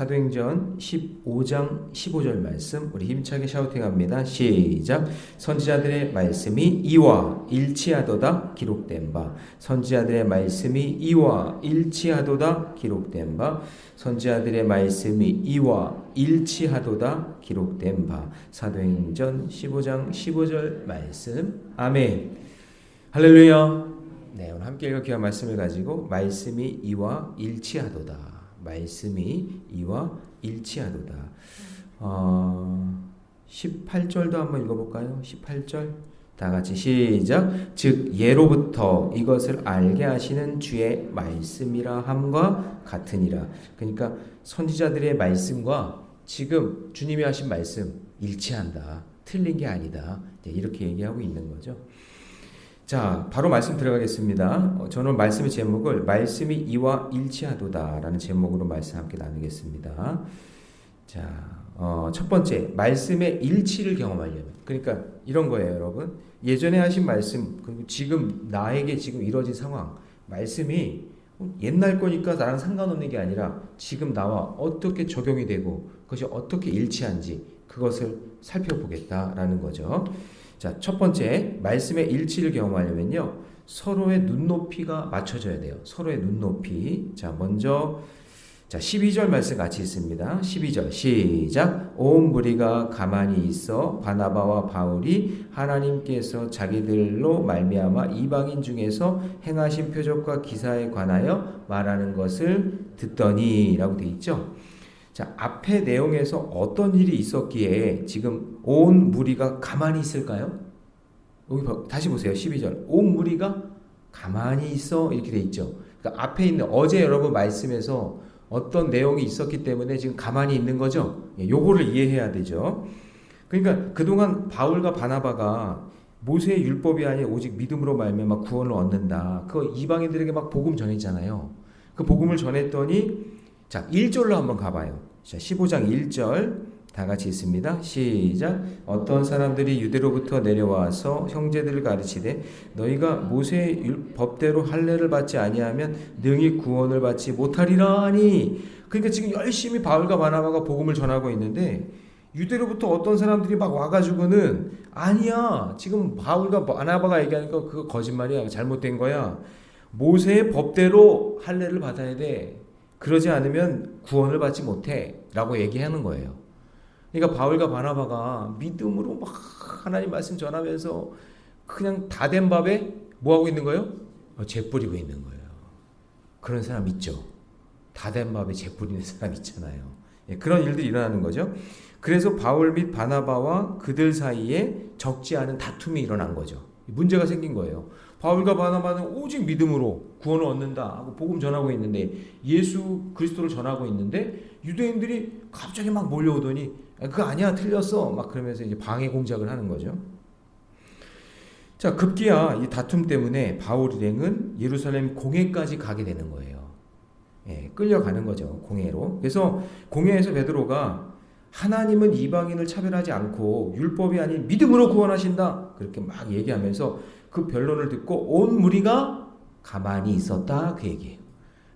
자, 사도행전 15장 15절 말씀 우리 힘차게 샤우팅합니다. 시작. 선지자들의 말씀이 이와 일치하도다 기록된 바. 선지자들의 말씀이 이와 일치하도다 기록된 바. 선지자들의 말씀이 이와 일치하도다 기록된 바. 사도행전 15장 15절 말씀. 아멘. 할렐루야. 네, 오늘 함께 읽을 귀한 말씀을 가지고 말씀이 이와 일치하도다. 말씀이 이와 일치하도다. 어, 18절도 한번 읽어볼까요? 18절 다 같이 시작. 즉 예로부터 이것을 알게 하시는 주의 말씀이라 함과 같으니라. 그러니까 선지자들의 말씀과 지금 주님이 하신 말씀 일치한다. 틀린 게 아니다. 이렇게 얘기하고 있는 거죠. 자, 바로 말씀 들어가겠습니다. 어, 저는 말씀의 제목을 말씀이 이와 일치하도다라는 제목으로 말씀 함께 나누겠습니다. 자, 어, 첫 번째 말씀의 일치를 경험하려면 그러니까 이런 거예요, 여러분. 예전에 하신 말씀 그리고 지금 나에게 지금 이루어진 상황 말씀이 옛날 거니까 나랑 상관없는 게 아니라 지금 나와 어떻게 적용이 되고 그것이 어떻게 일치한지 그것을 살펴보겠다라는 거죠. 자, 첫 번째 말씀의 일치를 경험하려면요. 서로의 눈높이가 맞춰져야 돼요. 서로의 눈높이. 자, 먼저 자, 12절 말씀 같이 있습니다. 12절 시작. 온 무리가 가만히 있어 바나바와 바울이 하나님께서 자기들로 말미암아 이방인 중에서 행하신 표적과 기사에 관하여 말하는 것을 듣더니 라고 돼 있죠. 자, 앞에 내용에서 어떤 일이 있었기에 지금 온 무리가 가만히 있을까요? 여기 다시 보세요. 12절. 온 무리가 가만히 있어 이렇게 돼 있죠. 그러니까 앞에 있는 어제 여러분 말씀에서 어떤 내용이 있었기 때문에 지금 가만히 있는 거죠. 예, 요거를 이해해야 되죠. 그러니까 그동안 바울과 바나바가 모세의 율법이 아닌 오직 믿음으로 말미암아 구원을 얻는다. 그 이방인들에게 막 복음 전했잖아요. 그 복음을 전했더니 자, 1절로 한번 가 봐요. 자, 15장 1절 다 같이 있습니다. 시작. 어떤 사람들이 유대로부터 내려와서 형제들을 가르치되 너희가 모세의 법대로 할례를 받지 아니하면 능히 구원을 받지 못하리라 하니. 그러니까 지금 열심히 바울과 바나바가 복음을 전하고 있는데 유대로부터 어떤 사람들이 막 와가지고는 아니야. 지금 바울과 바나바가 얘기하는 거 그거 거짓말이야. 잘못된 거야. 모세의 법대로 할례를 받아야 돼 그러지 않으면 구원을 받지 못해. 라고 얘기하는 거예요. 그러니까 바울과 바나바가 믿음으로 막 하나님 말씀 전하면서 그냥 다 된 밥에 뭐 하고 있는 거예요? 어, 재 뿌리고 있는 거예요. 그런 사람 있죠. 다 된 밥에 재 뿌리는 사람 있잖아요. 예, 그런 일들이 일어나는 거죠. 그래서 바울 및 바나바와 그들 사이에 적지 않은 다툼이 일어난 거죠. 문제가 생긴 거예요. 바울과 바나바는 오직 믿음으로 구원을 얻는다 하고 복음 전하고 있는데 예수 그리스도를 전하고 있는데 유대인들이 갑자기 막 몰려오더니 그거 아니야 틀렸어 막 그러면서 이제 방해 공작을 하는 거죠. 자 급기야 이 다툼 때문에 바울 일행은 예루살렘 공회까지 가게 되는 거예요. 예, 끌려가는 거죠 공회로. 그래서 공회에서 베드로가 하나님은 이방인을 차별하지 않고 율법이 아닌 믿음으로 구원하신다 그렇게 막 얘기하면서 그 변론을 듣고 온 무리가 가만히 있었다 그 얘기예요.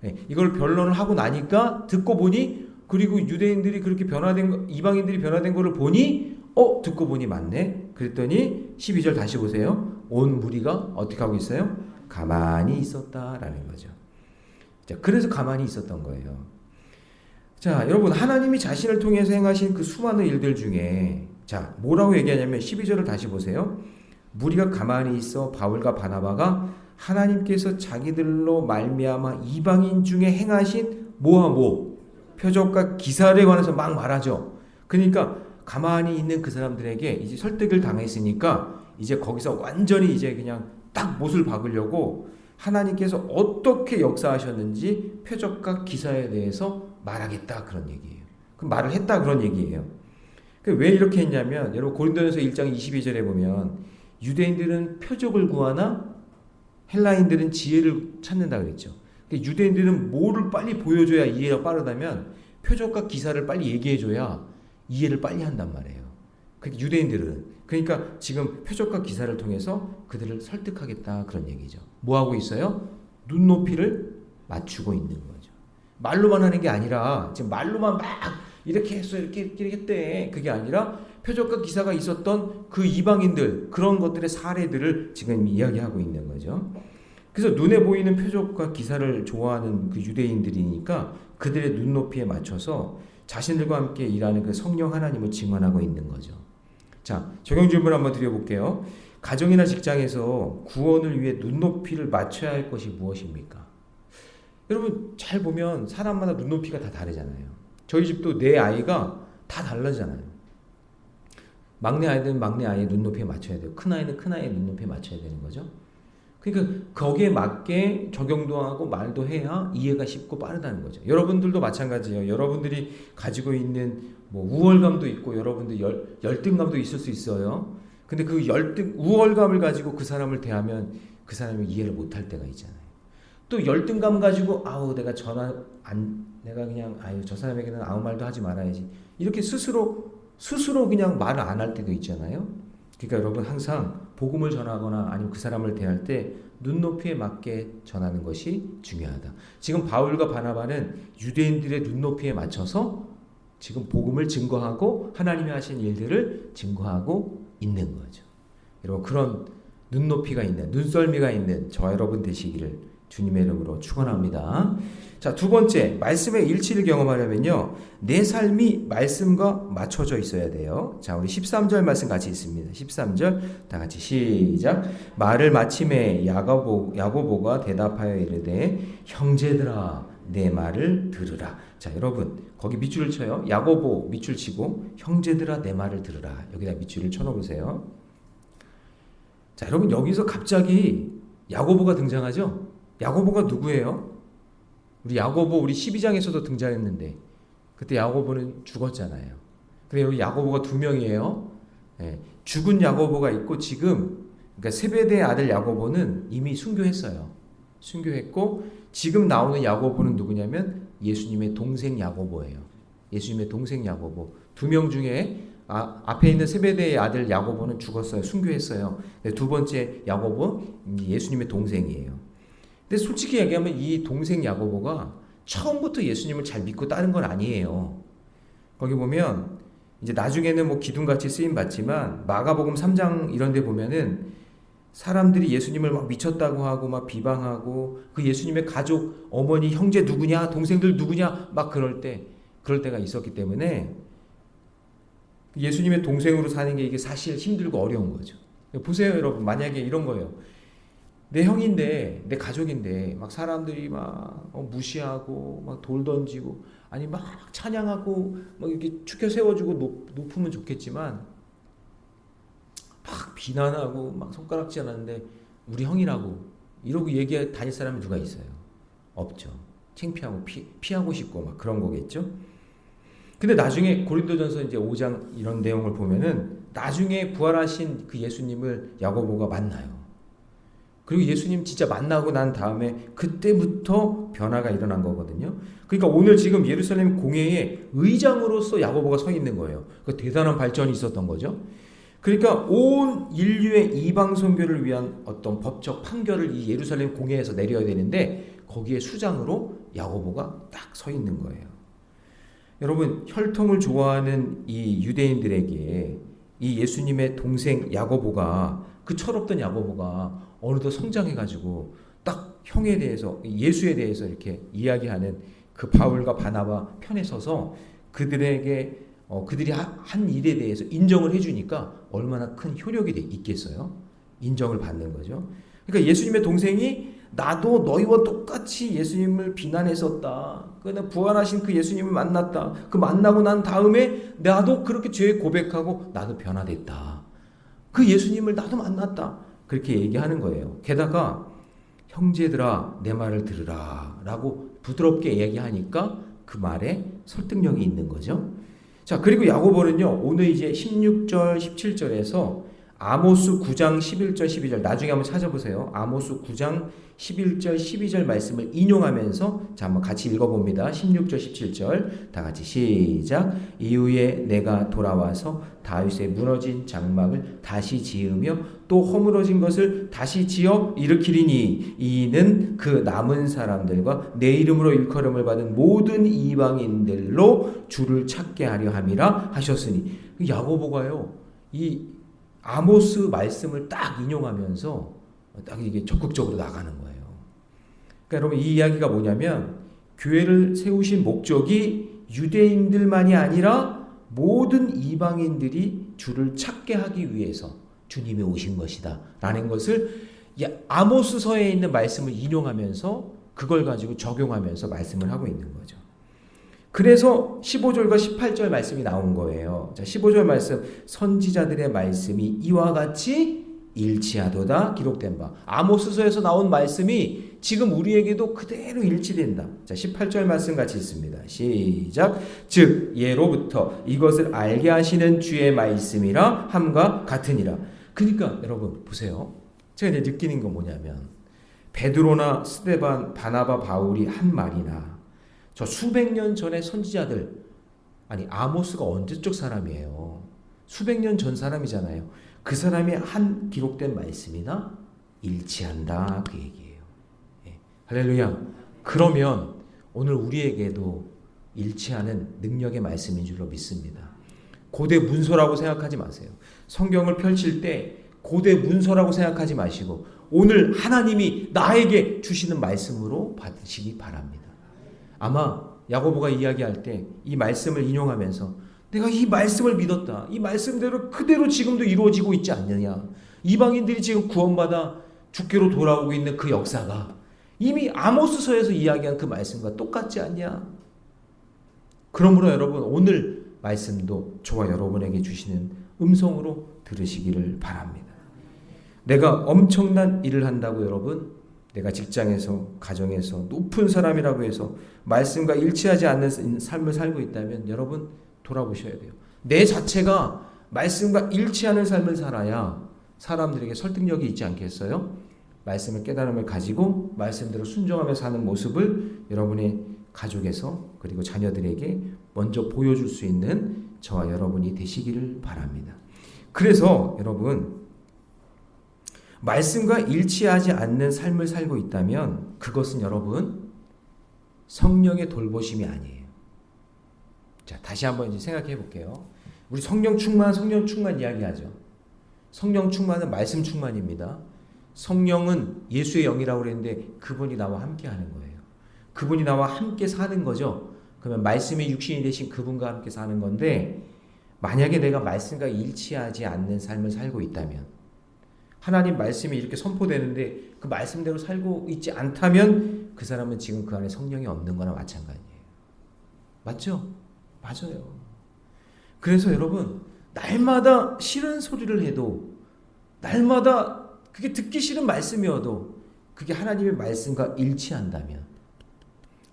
네, 이걸 변론을 하고 나니까 듣고 보니 그리고 유대인들이 그렇게 변화된 이방인들이 변화된 것을 보니 어 듣고 보니 맞네. 그랬더니 12절 다시 보세요. 온 무리가 어떻게 하고 있어요? 가만히 있었다라는 거죠. 자, 그래서 가만히 있었던 거예요. 자, 여러분 하나님이 자신을 통해서 행하신 그 수많은 일들 중에 자, 뭐라고 얘기하냐면 12절을 다시 보세요. 무리가 가만히 있어 바울과 바나바가 하나님께서 자기들로 말미암아 이방인 중에 행하신 뭐 표적과 기사를 관해서 막 말하죠. 그러니까 가만히 있는 그 사람들에게 이제 설득을 당했으니까 이제 거기서 완전히 이제 그냥 딱 못을 박으려고 하나님께서 어떻게 역사하셨는지 표적과 기사에 대해서 말하겠다 그런 얘기예요. 그 말을 했다 그런 얘기예요. 그왜 이렇게 했냐면 여러분 고린도전서 1장 22절에 보면 유대인들은 표적을 구하나 헬라인들은 지혜를 찾는다 그랬죠. 그러니까 유대인들은 뭐를 빨리 보여줘야 이해가 빠르다면 표적과 기사를 빨리 얘기해줘야 이해를 빨리 한단 말이에요. 그러니까 유대인들은 그러니까 지금 표적과 기사를 통해서 그들을 설득하겠다 그런 얘기죠. 뭐 하고 있어요? 눈높이를 맞추고 있는 거죠. 말로만 하는 게 아니라 지금 말로만 막 이렇게 했어 이렇게 이렇게 했대 그게 아니라 표적과 기사가 있었던 그 이방인들 그런 것들의 사례들을 지금 이야기하고 있는 거죠. 그래서 눈에 보이는 표적과 기사를 좋아하는 그 유대인들이니까 그들의 눈높이에 맞춰서 자신들과 함께 일하는 그 성령 하나님을 증언하고 있는 거죠. 자, 적용 질문 한번 드려볼게요. 가정이나 직장에서 구원을 위해 눈높이를 맞춰야 할 것이 무엇입니까? 여러분 잘 보면 사람마다 눈높이가 다 다르잖아요. 저희 집도 내 아이가 다 다르잖아요. 막내 아이들은 막내 아이의 눈높이에 맞춰야 돼요. 큰 아이는 큰 아이의 눈높이에 맞춰야 되는 거죠. 그러니까 거기에 맞게 적용도 하고 말도 해야 이해가 쉽고 빠르다는 거죠. 여러분들도 마찬가지예요. 여러분들이 가지고 있는 뭐 우월감도 있고 여러분들 열, 열등감도 있을 수 있어요. 근데 그 열등 우월감을 가지고 그 사람을 대하면 그 사람이 이해를 못할 때가 있잖아요. 또 열등감 가지고 아우 내가 전화 안 내가 그냥 아유 저 사람에게는 아무 말도 하지 말아야지 이렇게 스스로 스스로 그냥 말을 안 할 때도 있잖아요. 그러니까 여러분 항상 복음을 전하거나 아니면 그 사람을 대할 때 눈높이에 맞게 전하는 것이 중요하다. 지금 바울과 바나바는 유대인들의 눈높이에 맞춰서 지금 복음을 증거하고 하나님이 하신 일들을 증거하고 있는 거죠. 여러분 그런 눈높이가 있는 눈썰미가 있는 저 여러분 되시기를 주님의 이름으로 축원합니다. 자, 두 번째, 말씀의 일치를 경험하려면요. 내 삶이 말씀과 맞춰져 있어야 돼요. 자, 우리 13절 말씀 같이 있습니다. 13절 다 같이 시작. 말을 마침에 야고보 야고보가 대답하여 이르되 형제들아 내 말을 들으라. 자, 여러분 거기 밑줄을 쳐요. 야고보 밑줄 치고 형제들아 내 말을 들으라. 여기다 밑줄을 쳐 놓으세요. 자, 여러분 여기서 갑자기 야고보가 등장하죠? 야고보가 누구예요? 우리 야고보 우리 12장에서도 등장했는데 그때 야고보는 죽었잖아요. 근데 여기 야고보가 두 명이에요. 예, 죽은 야고보가 있고 지금 그러니까 세베대의 아들 야고보는 이미 순교했어요. 순교했고 지금 나오는 야고보는 누구냐면 예수님의 동생 야고보예요. 예수님의 동생 야고보 두 명 중에 아, 앞에 있는 세베대의 아들 야고보는 죽었어요. 순교했어요. 두 번째 야고보 예수님의 동생이에요. 근데 솔직히 얘기하면 이 동생 야고보가 처음부터 예수님을 잘 믿고 따른 건 아니에요. 거기 보면 이제 나중에는 뭐 기둥같이 쓰임 받지만 마가복음 3장 이런 데 보면은 사람들이 예수님을 막 미쳤다고 하고 막 비방하고 그 예수님의 가족 어머니 형제 누구냐 동생들 누구냐 막 그럴 때 그럴 때가 있었기 때문에 예수님의 동생으로 사는 게 이게 사실 힘들고 어려운 거죠. 보세요 여러분 만약에 이런 거예요. 내 형인데 내 가족인데 막 사람들이 막 어, 무시하고 막 돌 던지고 아니 막 찬양하고 막 이렇게 축혀 세워주고 높, 높으면 좋겠지만 막 비난하고 막 손가락질 하는데 우리 형이라고 이러고 얘기 다닐 사람이 누가 있어요? 없죠. 창피하고 피, 피하고 싶고 막 그런 거겠죠. 근데 나중에 고린도전서 이제 5장 이런 내용을 보면은 나중에 부활하신 그 예수님을 야고보가 만나요. 그리고 예수님 진짜 만나고 난 다음에 그때부터 변화가 일어난 거거든요. 그러니까 오늘 지금 예루살렘 공회의 의장으로서 야고보가 서 있는 거예요. 그 대단한 발전이 있었던 거죠. 그러니까 온 인류의 이방 선교를 위한 어떤 법적 판결을 이 예루살렘 공회에서 내려야 되는데 거기에 수장으로 야고보가 딱 서 있는 거예요. 여러분 혈통을 좋아하는 이 유대인들에게 이 예수님의 동생 야고보가 그 철없던 야고보가 어느덧 성장해가지고 딱 형에 대해서 예수에 대해서 이렇게 이야기하는 그 바울과 바나바 편에 서서 그들에게 어, 그들이 한 일에 대해서 인정을 해주니까 얼마나 큰 효력이 있겠어요? 인정을 받는 거죠. 그러니까 예수님의 동생이 나도 너희와 똑같이 예수님을 비난했었다. 그나 부활하신 그 예수님을 만났다. 그 만나고 난 다음에 나도 그렇게 죄 고백하고 나도 변화됐다. 그 예수님을 나도 만났다. 그렇게 얘기하는 거예요. 게다가 형제들아 내 말을 들으라 라고 부드럽게 얘기하니까 그 말에 설득력이 있는 거죠. 자, 그리고 야고보는요. 오늘 이제 16절, 17절에서 아모스 9장 11절 12절 나중에 한번 찾아보세요. 아모스 9장 11절 12절 말씀을 인용하면서 자 한번 같이 읽어봅니다. 16절 17절 다 같이 시작. 이후에 내가 돌아와서 다윗의 무너진 장막을 다시 지으며 또 허물어진 것을 다시 지어 일으키리니 이는 그 남은 사람들과 내 이름으로 일컬음을 받은 모든 이방인들로 주를 찾게 하려 함이라 하셨으니 야고보가요 이 아모스 말씀을 딱 인용하면서 딱 이게 적극적으로 나가는 거예요. 그러니까 여러분 이 이야기가 뭐냐면 교회를 세우신 목적이 유대인들만이 아니라 모든 이방인들이 주를 찾게 하기 위해서 주님이 오신 것이다. 라는 것을 아모스서에 있는 말씀을 인용하면서 그걸 가지고 적용하면서 말씀을 하고 있는 거죠. 그래서 15절과 18절 말씀이 나온 거예요. 자, 15절 말씀 선지자들의 말씀이 이와 같이 일치하도다 기록된 바. 아모스서에서 나온 말씀이 지금 우리에게도 그대로 일치된다. 자, 18절 말씀 같이 있습니다. 시작. 즉 예로부터 이것을 알게 하시는 주의 말씀이라 함과 같으니라. 그러니까 여러분 보세요. 제가 이제 느끼는 건 뭐냐면 베드로나 스데반, 바나바, 바울이 한 말이나 저 수백 년 전의 선지자들 아니 아모스가 언제적 사람이에요. 수백 년 전 사람이잖아요. 그 사람이 한 기록된 말씀이나 일치한다 그 얘기예요. 예. 할렐루야. 그러면 오늘 우리에게도 일치하는 능력의 말씀인 줄로 믿습니다. 고대 문서라고 생각하지 마세요. 성경을 펼칠 때 고대 문서라고 생각하지 마시고 오늘 하나님이 나에게 주시는 말씀으로 받으시기 바랍니다. 아마 야고보가 이야기할 때 이 말씀을 인용하면서 내가 이 말씀을 믿었다. 이 말씀대로 그대로 지금도 이루어지고 있지 않느냐. 이방인들이 지금 구원받아 주께로 돌아오고 있는 그 역사가 이미 아모스서에서 이야기한 그 말씀과 똑같지 않냐. 그러므로 여러분 오늘 말씀도 저와 여러분에게 주시는 음성으로 들으시기를 바랍니다. 내가 엄청난 일을 한다고 여러분 내가 직장에서 가정에서 높은 사람이라고 해서 말씀과 일치하지 않는 삶을 살고 있다면 여러분 돌아보셔야 돼요. 내 자체가 말씀과 일치하는 삶을 살아야 사람들에게 설득력이 있지 않겠어요? 말씀을 깨달음을 가지고 말씀대로 순종하며 사는 모습을 여러분의 가족에서 그리고 자녀들에게 먼저 보여줄 수 있는 저와 여러분이 되시기를 바랍니다. 그래서 여러분 말씀과 일치하지 않는 삶을 살고 있다면 그것은 여러분 성령의 돌보심이 아니에요. 자, 다시 한번 생각해 볼게요. 우리 성령 충만, 성령 충만 이야기하죠. 성령 충만은 말씀 충만입니다. 성령은 예수의 영이라고 그랬는데 그분이 나와 함께 하는 거예요. 그분이 나와 함께 사는 거죠. 그러면 말씀의 육신이 되신 그분과 함께 사는 건데 만약에 내가 말씀과 일치하지 않는 삶을 살고 있다면 하나님 말씀이 이렇게 선포되는데 그 말씀대로 살고 있지 않다면 그 사람은 지금 그 안에 성령이 없는 거나 마찬가지예요. 맞죠? 맞아요. 그래서 여러분, 날마다 싫은 소리를 해도, 날마다 그게 듣기 싫은 말씀이어도, 그게 하나님의 말씀과 일치한다면,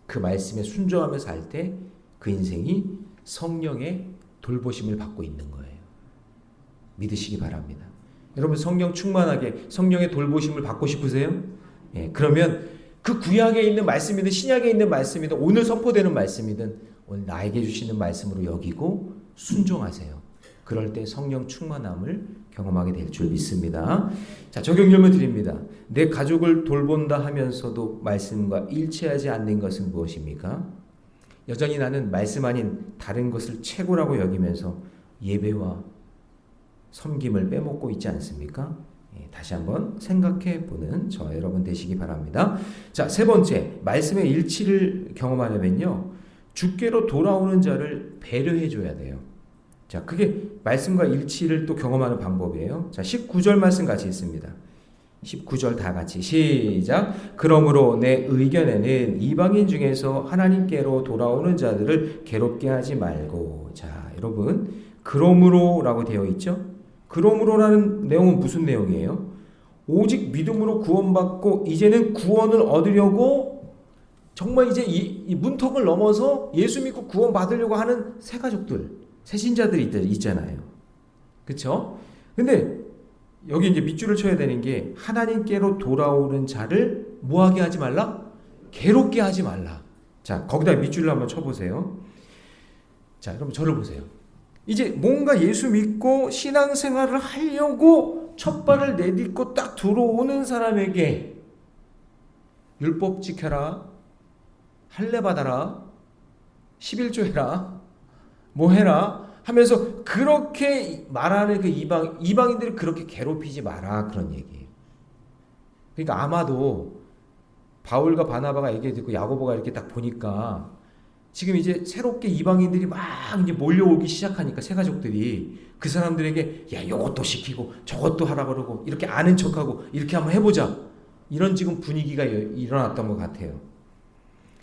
그 말씀에 순종하며 살 때 그 인생이 성령의 돌보심을 받고 있는 거예요. 믿으시기 바랍니다. 여러분 성령 충만하게 성령의 돌보심을 받고 싶으세요? 예, 그러면 그 구약에 있는 말씀이든 신약에 있는 말씀이든 오늘 선포되는 말씀이든 오늘 나에게 주시는 말씀으로 여기고 순종하세요. 그럴 때 성령 충만함을 경험하게 될 줄 믿습니다. 자, 적용 질문 드립니다. 내 가족을 돌본다 하면서도 말씀과 일치하지 않는 것은 무엇입니까? 여전히 나는 말씀 아닌 다른 것을 최고라고 여기면서 예배와 섬김을 빼먹고 있지 않습니까? 예, 다시 한번 생각해 보는 저와 여러분 되시기 바랍니다. 자, 세 번째, 말씀의 일치를 경험하려면요. 주께로 돌아오는 자를 배려해 줘야 돼요. 자, 그게 말씀과 일치를 또 경험하는 방법이에요. 자, 19절 말씀 같이 있습니다. 19절 다 같이 시작. 그러므로 내 의견에는 이방인 중에서 하나님께로 돌아오는 자들을 괴롭게 하지 말고. 자, 여러분, 그러므로라고 되어 있죠? 그러므로라는 내용은 무슨 내용이에요? 오직 믿음으로 구원받고 이제는 구원을 얻으려고 정말 이제 이, 이 문턱을 넘어서 예수 믿고 구원 받으려고 하는 새 가족들, 새 신자들이 있잖아요. 그렇죠? 근데 여기 이제 밑줄을 쳐야 되는 게 하나님께로 돌아오는 자를 뭐하게 하지 말라? 괴롭게 하지 말라. 자, 거기다 밑줄을 한번 쳐보세요. 자, 여러분 저를 보세요. 이제 뭔가 예수 믿고 신앙생활을 하려고 첫 발을 내딛고 딱 들어오는 사람에게 율법 지켜라, 할례 받아라, 11조 해라, 뭐 해라 하면서 그렇게 말하는 그 이방 이방인들을 그렇게 괴롭히지 마라 그런 얘기예요. 그러니까 아마도 바울과 바나바가 얘기 듣고 야고보가 이렇게 딱 보니까 지금 이제 새롭게 이방인들이 막 이제 몰려오기 시작하니까 새 가족들이 그 사람들에게 야 요것도 시키고 저것도 하라 그러고 이렇게 아는 척하고 이렇게 한번 해보자 이런 지금 분위기가 일어났던 것 같아요.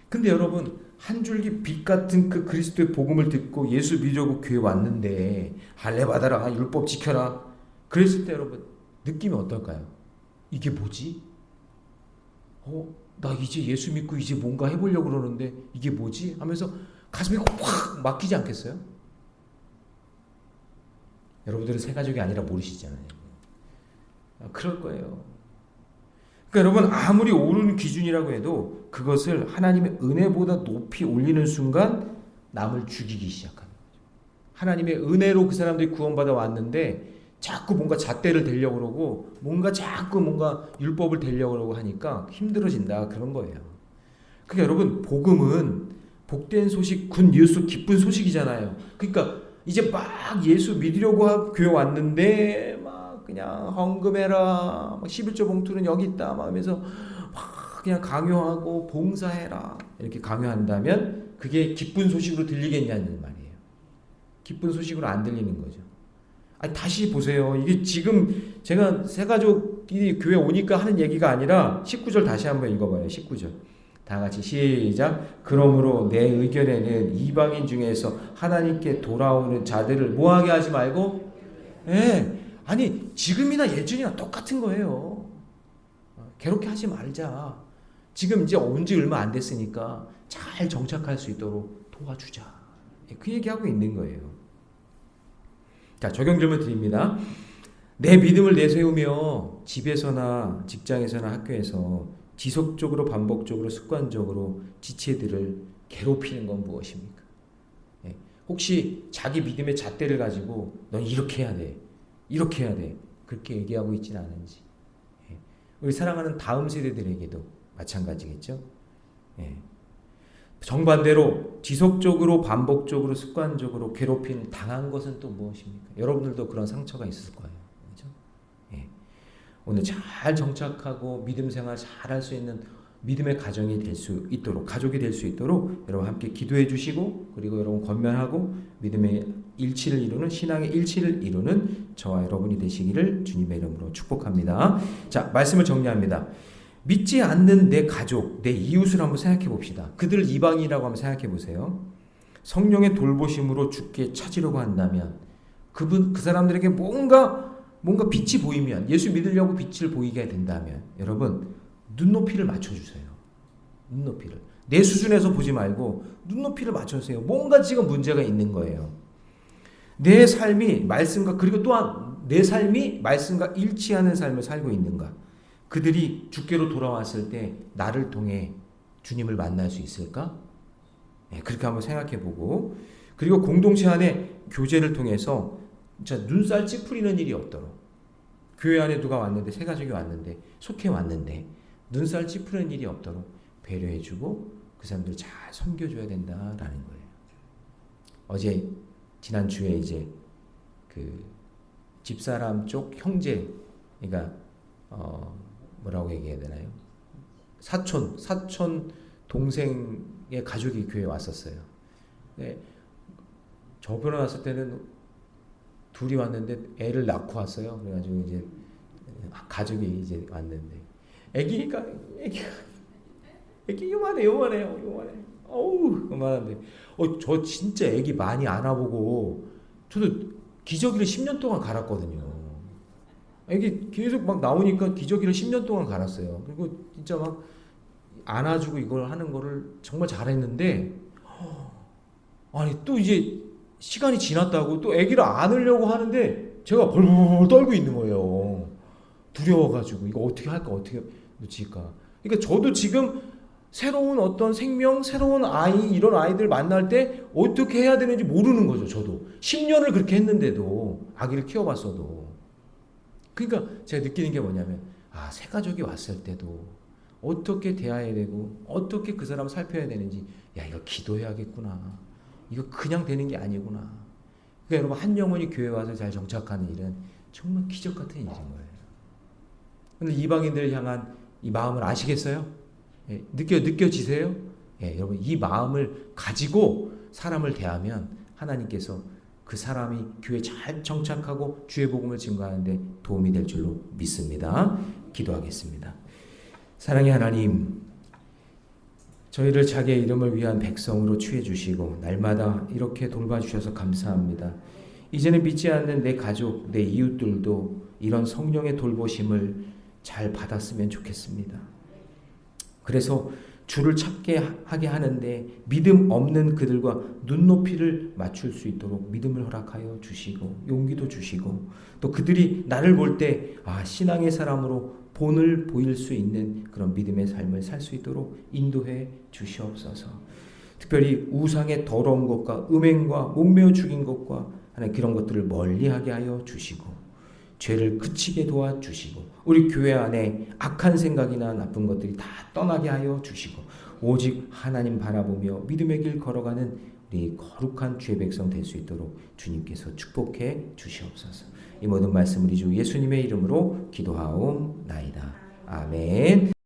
근데 여러분 한 줄기 빛 같은 그 그리스도의 복음을 듣고 예수 믿으려고 교회 왔는데 할례 받아라 율법 지켜라 그랬을 때 여러분 느낌이 어떨까요? 이게 뭐지? 어, 나 이제 예수 믿고 이제 뭔가 해보려고 그러는데 이게 뭐지? 하면서 가슴이 확 막히지 않겠어요? 여러분들은 새 가족이 아니라 모르시잖아요. 아, 그럴 거예요. 그러니까 여러분 아무리 옳은 기준이라고 해도 그것을 하나님의 은혜보다 높이 올리는 순간 남을 죽이기 시작하는 거죠. 하나님의 은혜로 그 사람들이 구원받아 왔는데 자꾸 뭔가 잣대를 대려고 그러고 뭔가 자꾸 뭔가 율법을 대려고 그러고 하니까 힘들어진다 그런 거예요. 그러니까 여러분 복음은 복된 소식, 굿 뉴스, 기쁜 소식이잖아요. 그러니까 이제 막 예수 믿으려고 교회 왔는데 막 그냥 헌금해라, 막 11조 봉투는 여기 있다, 막 하면서 막 그냥 강요하고 봉사해라 이렇게 강요한다면 그게 기쁜 소식으로 들리겠냐는 말이에요. 기쁜 소식으로 안 들리는 거죠. 아니 다시 보세요. 이게 지금 제가 새 가족이 교회 오니까 하는 얘기가 아니라 19절 다시 한번 읽어봐요. 19절. 다 같이 시작. 그러므로 내 의견에는 이방인 중에서 하나님께 돌아오는 자들을 뭐하게 하지 말고, 예, 아니 지금이나 예전이나 똑같은 거예요. 괴롭게 하지 말자. 지금 이제 온 지 얼마 안 됐으니까 잘 정착할 수 있도록 도와주자. 예, 그 얘기하고 있는 거예요. 자, 적용 질문 드립니다. 내 믿음을 내세우며 집에서나 직장에서나 학교에서 지속적으로 반복적으로 습관적으로 지체들을 괴롭히는 건 무엇입니까? 예. 혹시 자기 믿음의 잣대를 가지고 넌 이렇게 해야 돼. 이렇게 해야 돼. 그렇게 얘기하고 있지는 않은지. 예. 우리 사랑하는 다음 세대들에게도 마찬가지겠죠. 예. 정반대로 지속적으로 반복적으로 습관적으로 괴롭힘 당한 것은 또 무엇입니까? 여러분들도 그런 상처가 있을 거예요. 그렇죠? 예. 오늘 잘 정착하고 믿음 생활 잘 할 수 있는 믿음의 가정이 될 수 있도록 가족이 될 수 있도록 여러분 함께 기도해 주시고 그리고 여러분 권면하고 믿음의 일치를 이루는 신앙의 일치를 이루는 저와 여러분이 되시기를 주님의 이름으로 축복합니다. 자, 말씀을 정리합니다. 믿지 않는 내 가족, 내 이웃을 한번 생각해 봅시다. 그들 이방이라고 한번 생각해 보세요. 성령의 돌보심으로 죽게 찾으려고 한다면 그분 그 사람들에게 뭔가 뭔가 빛이 보이면 예수 믿으려고 빛을 보이게 된다면 여러분 눈높이를 맞춰 주세요. 눈높이를 내 수준에서 보지 말고 눈높이를 맞춰 주세요. 뭔가 지금 문제가 있는 거예요. 내 삶이 말씀과 그리고 또한 내 삶이 말씀과 일치하는 삶을 살고 있는가? 그들이 주께로 돌아왔을 때 나를 통해 주님을 만날 수 있을까? 네, 그렇게 한번 생각해 보고 그리고 공동체 안에 교제를 통해서 진짜 눈살 찌푸리는 일이 없도록 교회 안에 누가 왔는데 새 가족이 왔는데 속해 왔는데 눈살 찌푸리는 일이 없도록 배려해 주고 그 사람들 잘 섬겨 줘야 된다라는 거예요. 어제 지난 주에 이제 그 집사람 쪽 형제 그러니까 어 뭐라고 얘기해야 되나요? 사촌, 사촌 동생의 가족이 교회에 왔었어요. 네, 저 결혼 왔을 때는 둘이 왔는데 애를 낳고 왔어요. 그래가지고 이제 가족이 이제 왔는데 애기니까 애기가 애기 요만해 요만해요 요만해 어우 요만한데 어 저 진짜 애기 많이 안아보고 저도 기저귀를 10년 동안 갈았거든요. 이게 계속 막 나오니까 기저귀를 10년 동안 갈았어요. 그리고 진짜 막 안아주고 이걸 하는 거를 정말 잘했는데 아니 또 이제 시간이 지났다고 또 아기를 안으려고 하는데 제가 벌벌 떨고 있는 거예요. 두려워가지고 이거 어떻게 할까 어떻게 놓칠까. 그러니까 저도 지금 새로운 어떤 생명, 새로운 아이 이런 아이들 만날 때 어떻게 해야 되는지 모르는 거죠. 저도 10년을 그렇게 했는데도 아기를 키워봤어도. 그러니까 제가 느끼는 게 뭐냐면 아 새 가족이 왔을 때도 어떻게 대해야 되고 어떻게 그 사람 살펴야 되는지 야 이거 기도해야겠구나. 이거 그냥 되는 게 아니구나. 그러니까 여러분 한 영혼이 교회 와서 잘 정착하는 일은 정말 기적 같은 일인 거예요. 근데 이방인들을 향한 이 마음을 아시겠어요? 예, 느껴 느껴지세요? 예, 여러분 이 마음을 가지고 사람을 대하면 하나님께서 그 사람이 교회 잘 정착하고 주의 복음을 증거하는데 도움이 될 줄로 믿습니다. 기도하겠습니다. 사랑의 하나님, 저희를 자기의 이름을 위한 백성으로 취해 주시고 날마다 이렇게 돌봐 주셔서 감사합니다. 이제는 믿지 않는 내 가족, 내 이웃들도 이런 성령의 돌보심을 잘 받았으면 좋겠습니다. 그래서 주를 찾게 하게 하는데 믿음 없는 그들과 눈높이를 맞출 수 있도록 믿음을 허락하여 주시고 용기도 주시고 또 그들이 나를 볼 때 아, 신앙의 사람으로 본을 보일 수 있는 그런 믿음의 삶을 살 수 있도록 인도해 주시옵소서. 특별히 우상의 더러운 것과 음행과 목매어 죽인 것과 하는 그런 것들을 멀리하게 하여 주시고 죄를 그치게 도와 주시고 우리 교회 안에 악한 생각이나 나쁜 것들이 다 떠나게 하여 주시고 오직 하나님 바라보며 믿음의 길 걸어가는 우리 거룩한 주의 백성 될 수 있도록 주님께서 축복해 주시옵소서. 이 모든 말씀 우리 주 예수님의 이름으로 기도하옵나이다. 아멘.